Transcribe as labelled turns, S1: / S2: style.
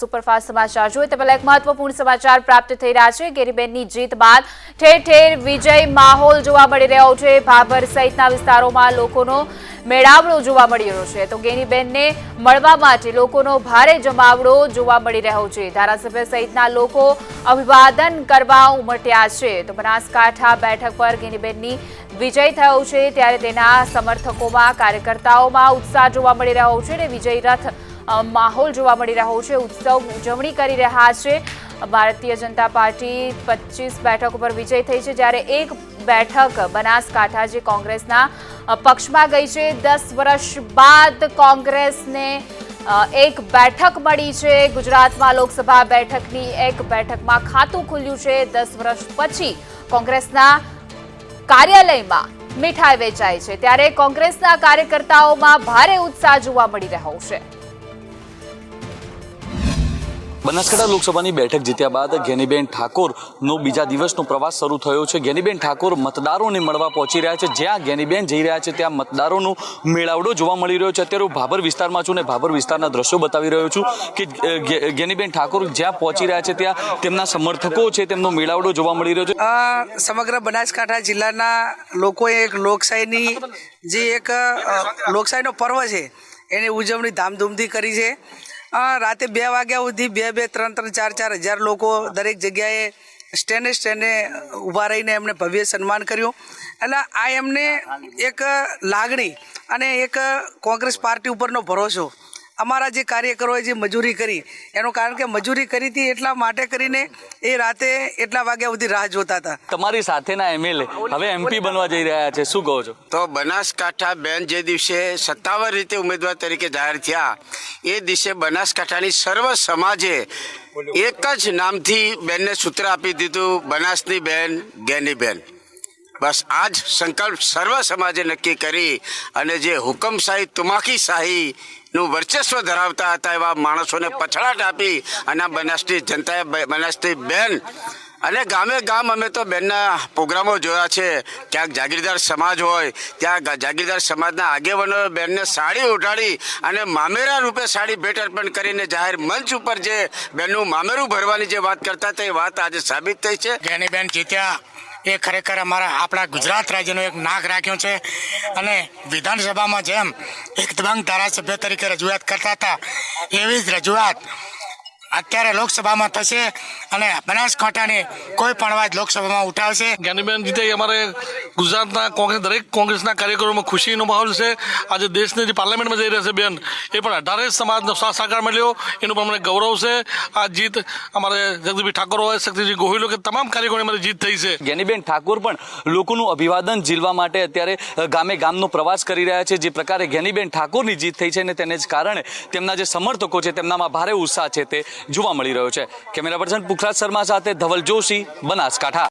S1: Superfast સમાચાર જોઈએ તે પહેલા એક મહત્વપૂર્ણ સમાચાર પ્રાપ્ત થઈ રહ્યા છે. ગેરીબેનની જીત બાદ ઠેર ઠેર વિજય માહોલ જોવા મળી રહ્યો છે. ભાભર સહિતના વિસ્તારોમાં લોકોનો મેળાવડો જોવા મળી રહ્યો છે. તો ગેનીબેનને મળવા માટે લોકોનો ભારે જમાવડો જોવા મળી રહ્યો છે. ધારાસભ્ય સહિતના લોકો અભિવાદન કરવા ઉમટ્યા છે. તો બનાસકાંઠા બેઠક પર ગેનીબેનની વિજય થયો છે. ત્યારે તેના સમર્થકોમાં કાર્યકર્તાઓમાં ઉત્સાહ જોવા મળી રહ્યો છે અને વિજય રથ માહોલ જોવા મળી રહ્યો છે, ઉત્સવ ઉજવણી કરી રહ્યા છે. ભારતીય જનતા પાર્ટી પચીસ બેઠક ઉપર વિજય થઈ છે, જ્યારે એક બેઠક બનાસકાંઠા જે કોંગ્રેસના પક્ષમાં ગઈ છે. દસ વર્ષ બાદ કોંગ્રેસને એક બેઠક મળી છે. ગુજરાતમાં લોકસભા બેઠકની એક બેઠકમાં ખાતું ખુલ્યું છે. દસ વર્ષ પછી કોંગ્રેસના કાર્યાલયમાં મીઠાઈ વેચાય છે. ત્યારે કોંગ્રેસના કાર્યકર્તાઓમાં ભારે ઉત્સાહ જોવા મળી રહ્યો છે.
S2: બનાસકાંઠા લોકસભાની બેઠક જીત્યા બાદ ગેનીબેન ઠાકોરનો બીજા દિવસનો પ્રવાસ શરૂ થયો છે. ગેનીબેન ઠાકોર મતદારોને મળવા પહોંચી રહ્યા છે. જ્યાં ગેનીબેન જઈ રહ્યા છે, ત્યાં મતદારોનો મેળાવડો જોવા મળી રહ્યો છે. અત્યારે હું ભાભર વિસ્તારમાં છું ને ભાભર વિસ્તારના દ્રશ્યો બતાવી રહ્યો છું કે ઘેનીબેન ઠાકોર જ્યાં પહોંચી રહ્યા છે, ત્યાં તેમના સમર્થકો છે, તેમનો મેળાવડો જોવા મળી રહ્યો છે.
S3: સમગ્ર બનાસકાંઠા જિલ્લાના લોકોએ એક લોકશાહીની જે એક લોકશાહીનો પર્વ છે, એની ઉજવણી ધામધૂમથી કરી છે. રાતે બે વાગ્યા સુધી બે બે, ત્રણ ત્રણ, ચાર ચાર હજાર લોકો દરેક જગ્યાએ સ્ટેન્ડે સ્ટેન્ડે ઊભા રહીને એમને ભવ્ય સન્માન કર્યું. એટલે આ એમને એક લાગણી અને એક કોંગ્રેસ પાર્ટી ઉપરનો ભરોસો. અમારા જે કાર્યકરોએ જે મજૂરી કરી એનું કારણ કે મજૂરી કરી હતી એટલા માટે કરીને એ રાતે એટલા વાગ્યા સુધી રાહ જોતા હતા.
S2: તમારી સાથેના એમએલએ હવે એમપી બનવા જઈ રહ્યા છે. શું કહો છો?
S4: તો બનાસકાંઠા બેન જે દિવસે સત્તાવાર રીતે ઉમેદવાર તરીકે જાહેર થયા એ દિવસે બનાસકાંઠાની સર્વ સમાજે એક જ નામથી બેનને સૂત્ર આપી દીધું બનાસની બેન ગેની બેન. બસ આ જ સંકલ્પ સર્વ સમાજે નક્કી કરી અને જે હુકમશાહી તુમાકી શાહી નું વર્ચસ્વ ધરાવતા હતા એવા માણસોને પછડાટ આપી અને બનાસની જનતાએ બનાસની બેન અને ગામે ગામ અમે તો બેનના પ્રોગ્રામો જોયા છે. ક્યાંક જાગીરદાર સમાજ હોય, ત્યાં જાગીરદાર સમાજના આગેવાનો બેનને સાડી ઉઠાડી અને મામેરા રૂપે સાડી ભેટ અર્પણ કરીને જાહેર મંચ ઉપર જે બેનનું મામેરું ભરવાની જે વાત કરતા એ વાત આજે સાબિત થઈ છે.
S5: ગેનીબેન જીત્યા. એ ખરેખર અમારા આપણા ગુજરાત રાજ્યનો એક નાક રાખ્યો છે. અને વિધાનસભામાં જેમ એક દબંગ ધારાસભ્ય તરીકે રજૂઆત કરતા હતા, એવી જ રજૂઆત અત્યારે લોકસભામાં થશે અને બનાસકાંઠાની કોઈ પણ વાત લોકસભામાં ઉઠાવશે.
S6: જ્ઞાનીબેન જીતે અમારે ગુજરાતના કોંગ્રેસ દરેક કોંગ્રેસના કાર્યકરોમાં ખુશીનો માહોલ છે. આજે દેશની જે પાર્લામેન્ટમાં જઈ રહ્યા છે બેન એ પણ અઢારે સમાજનો સાથ સાકાર મળ્યો. એનું પણ અમને ગૌરવ છે. આ જીત અમારે જગદીપભાઈ ઠાકોર હોય શક્તિજી ગોહિલ કે તમામ કાર્યકરોની અમારી જીત થઈ છે.
S2: જ્ઞાનીબેન ઠાકોર પણ લોકોનું અભિવાદન ઝીલવા માટે અત્યારે ગામે ગામનો પ્રવાસ કરી રહ્યા છે. જે પ્રકારે જ્ઞાનીબેન ઠાકોરની જીત થઈ છે અને તેને જ કારણે તેમના જે સમર્થકો છે તેમનામાં ભારે ઉત્સાહ છે તે જોવા મળી રહ્યો છે. કેમેરા પર્સન પુખરાજ શર્મા સાથે ધવલ જોશી બનાસકાંઠા.